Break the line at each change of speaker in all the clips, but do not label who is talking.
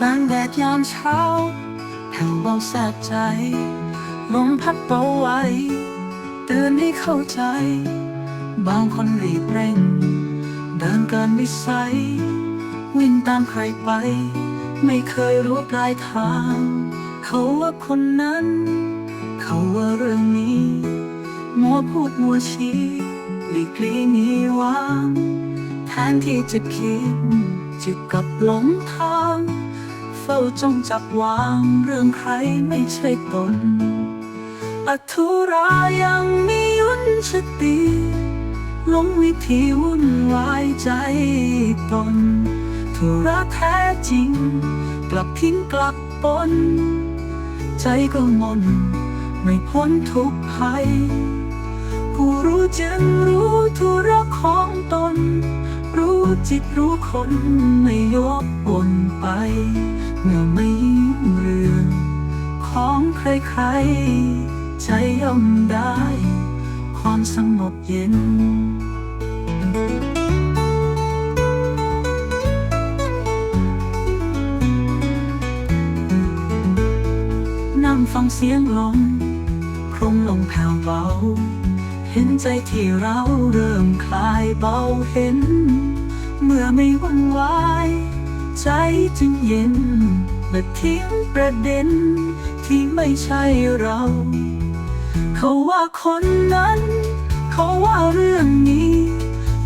แสงแดดยามเช้าแผ่วเบาแสบใจ ลมพัดเบาไว้เตือนให้เข้าใจ บางคนรีบเร่ง เดินเกินวิสัย วิ่งตามใครไป ไม่เคยรู้ปลายทาง เขาว่าคนนั้น เขาว่าเรื่องนี้มัวพูดมัวชี้หลีกลีหนีวางแทนที่จะคิดจิตกับหลงทาง ฝ้าจ้องจับวางเรื่องใครไม่ใช่ตนอธุรายังมียุนสติหลงวิธีวุ่นวายใจตนธุระแท้จริง กลับทิ้งกลับปน ใจก็มน ไม่พ้นทุกภัยผู้รู้จึงรู้ธุระของตน รู้จิตรู้คนไม่ยกบนไป เมื่อไม่เรื่องของใครๆ ใจย่อมได้ ความสงบเย็นนั่งฟังเสียงลมโครงลงแผ่วเบา ห็นใจที่เราเริ่มคลายเบาเห็น เมื่อไม่หวันวาย ใจจึงเย็นและทิ้งประเด็นที่ไม่ใช่เรา เขาว่าคนนั้น เขาว่าเรื่องนี้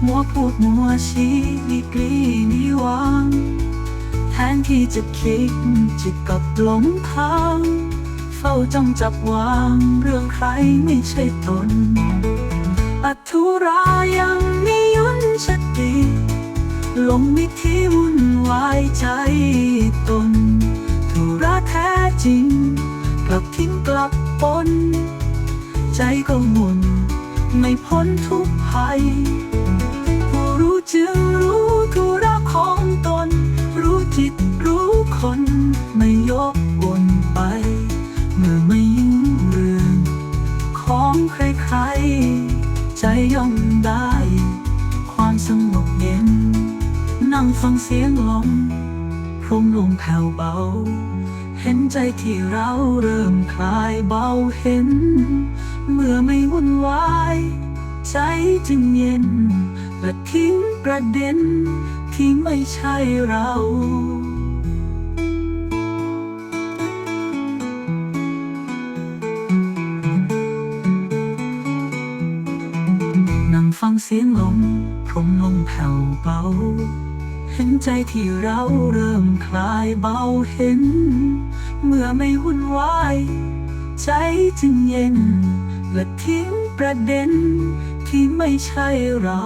มัวพูดมัวชี้ดีกรีนิวางแทนที่จะคิดจิตกับหลงทาง เฝ้าจ้องจับวางเรื่องใครไม่ใช่ตน อธุรายังมียุ่นสติหลงวิธีวุ่นวายใจตนธุระแท้จริง กลับทิ้งกลับปน ใจก็หมุน ไม่พ้นทุกภัย ผู้รู้จึงรู้ธุระของตน รู้จิตรู้คนไม่ยกวนไป เมื่อไม่ยุ่งเรื่องของใครๆ ใจย่อมได้ ความสงบเย็น นั่งฟังเสียงลมพรมลงแผ่วเบา เห็นใจที่เราเริ่มคลายเบาเห็น เมื่อไม่วุ่นวาย ใจจึงเย็นและทิ้งประเด็นที่ไม่ใช่เรา ฟังเสียงลมพรมลงแผ่วเบา เห็นใจที่เราเริ่มคลายเบาเห็น เมื่อไม่วุ่นวายใจจึงเย็นและทิ้งประเด็นที่ไม่ใช่เรา